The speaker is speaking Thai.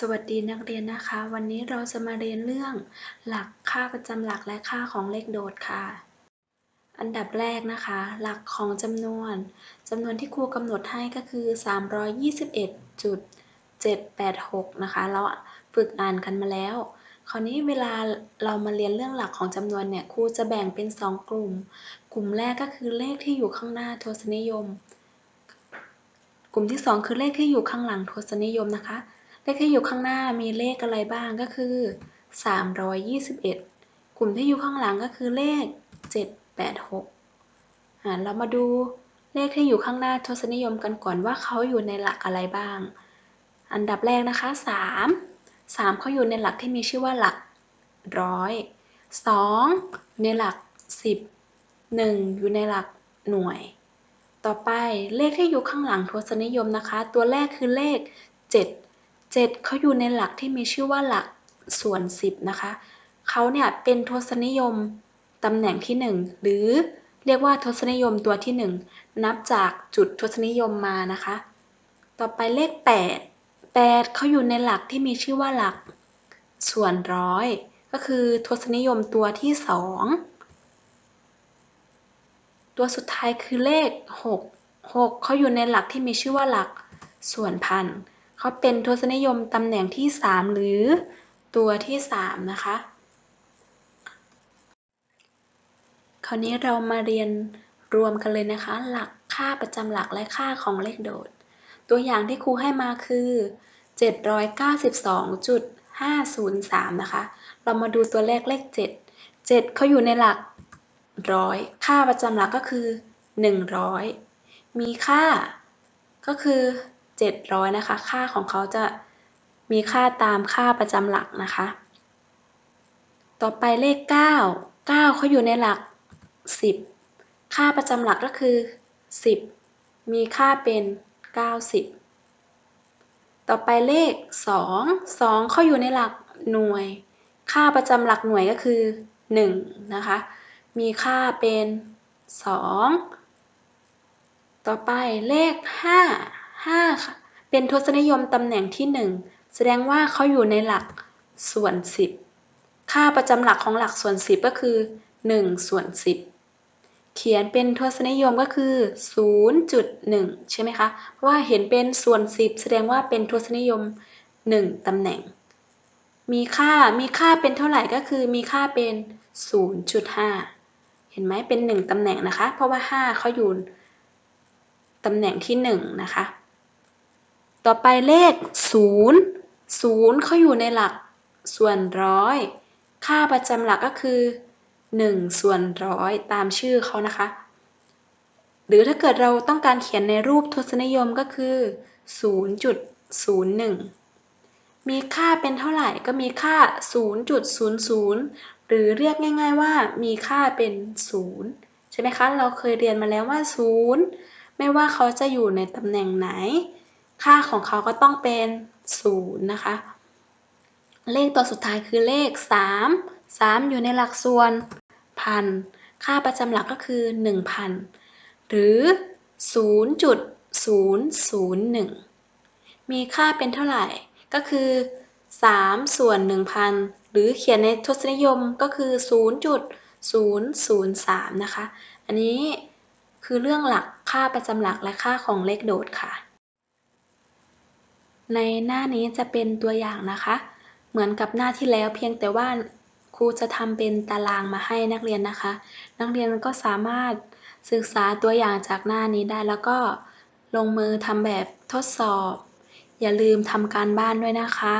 สวัสดีนักเรียนนะคะ วันนี้เราจะมาเรียนเรื่อง หลักค่าประจำหลักและค่าของเลขโดดค่ะ อันดับแรกนะคะ หลักของจำนวนจำนวนที่ครูกำหนดให้ก็คือ 321.786 นะคะ เราฝึกอ่านกันมาแล้ว คราวนี้เวลาเรามาเรียนเรื่องหลักของจำนวนเนี่ยครูจะแบ่งเป็น 2 กลุ่ม กลุ่มแรกก็คือเลขที่อยู่ข้างหน้าทศนิยม กลุ่มที่ 2 คือเลขที่อยู่ข้างหลังทศนิยมนะคะ เลขที่อยู่ข้างหน้ามีเลขอะไรบ้างก็คือ 321 กลุ่มที่อยู่ข้างหลังก็คือเลข 786อ่าเรามาดูเลขที่อยู่ข้างหน้าทศนิยมกันก่อนว่าเขาอยู่ในหลักอะไรบ้าง อันดับแรกนะคะ 3 3เขาอยู่ในหลักที่มีชื่อว่าหลักร้อย2ในหลัก 10 1 อยู่ในหลักหน่วย ต่อไปเลขที่อยู่ข้างหลังทศนิยมนะคะ ตัวแรกคือเลข 7เขาอยู่ในหลักที่มีชื่อว่าหลักส่วน 10 นะคะ เขาเนี่ยเป็นทศนิยมตำแหน่งที่ 1 หรือเรียกว่าทศนิยมตัวที่ 1 นับจากจุดทศนิยมมานะคะ ต่อไปเลข 8 8เขาอยู่ในหลักที่มีชื่อว่าหลักส่วนร้อย ก็คือทศนิยมตัวที่ 2 ตัวสุดท้ายคือเลข 6 6เขาอยู่ในหลักที่มีชื่อว่าหลักส่วนพัน เขาเป็นทศนิยมตำแหน่งที่ 3 หรือตัวที่ 3 นะคะ คราวนี้เรามาเรียนรวมกันเลยนะคะ หลักค่าประจำหลักและค่าของเลขโดด ตัวอย่างที่ครูให้มาคือ 792.503 นะคะ เรามาดูตัวเลขเลข 7 7เขาอยู่ในหลักร้อยค่าประจำหลักก็คือ 100 มีค่าก็คือ 700นะคะ ค่าของเขาจะมีค่าตามค่าประจำหลักนะคะ ต่อไปเลข 9 9เขาอยู่ในหลัก 10 ค่าประจำหลักก็คือ 10 มีค่าเป็น 90 ต่อไปเลข 2 2เขาอยู่ในหลักหน่วย ค่าประจำหลักหน่วยก็คือ 1 นะคะ มีค่าเป็น 2 ต่อไปเลข 5 5ค่ะเป็นทศนิยมตำแหน่งที่1แสดงว่าเขาอยู่ในหลักส่วน10ค่าประจำหลักของหลักส่วน10ก็คือ1ส่วน10เขียนเป็นทศนิยมก็คือ 0.1 ใช่ไหมคะ เพราะว่าเห็นเป็นส่วน 10 แสดงว่าเป็นทศนิยม 1 ตำแหน่ง มีค่า มีค่าเป็นเท่าไหร่ก็คือมีค่าเป็น 0.5 เห็นไหมเป็น 1 ตำแหน่งนะคะ เพราะว่า 5เขาอยู่ตำแหน่งที่ 1 นะคะ ต่อไปเลข 0 0เขาอยู่ในหลักส่วนร้อย ค่าประจำหลักก็คือ 1 ส่วนร้อยตามชื่อเขานะคะ หรือถ้าเกิดเราต้องการเขียนในรูปทศนิยมก็คือ 0.01 มีค่าเป็นเท่าไหร่ก็มีค่า 0.00 หรือเรียกง่าย ๆว่ามีค่าเป็น 0 ใช่ไหมคะ เราเคยเรียนมาแล้วว่า 0 ไม่ว่าเขาจะอยู่ในตำแหน่งไหน ค่าของเขาก็ต้องเป็น0นะคะ เลขตัวสุดท้ายคือเลข 3 3 อยู่ในหลักส่วนพัน ค่าประจำหลักก็คือ 1,000 หรือ 0.001 มีค่าเป็นเท่าไหร่ ก็คือ 3 ส่วน 1,000 หรือเขียนในทศนิยมก็คือ 0.003 นะคะ อันนี้คือเรื่องหลักค่าประจำหลักและค่าของเลขโดดค่ะ ในหน้านี้จะเป็นตัวอย่างนะคะ เหมือนกับหน้าที่แล้วเพียงแต่ว่าครูจะทำเป็นตารางมาให้นักเรียนนะคะ นักเรียนก็สามารถศึกษาตัวอย่างจากหน้านี้ได้แล้วก็ลงมือทำแบบทดสอบ อย่าลืมทำการบ้านด้วยนะคะ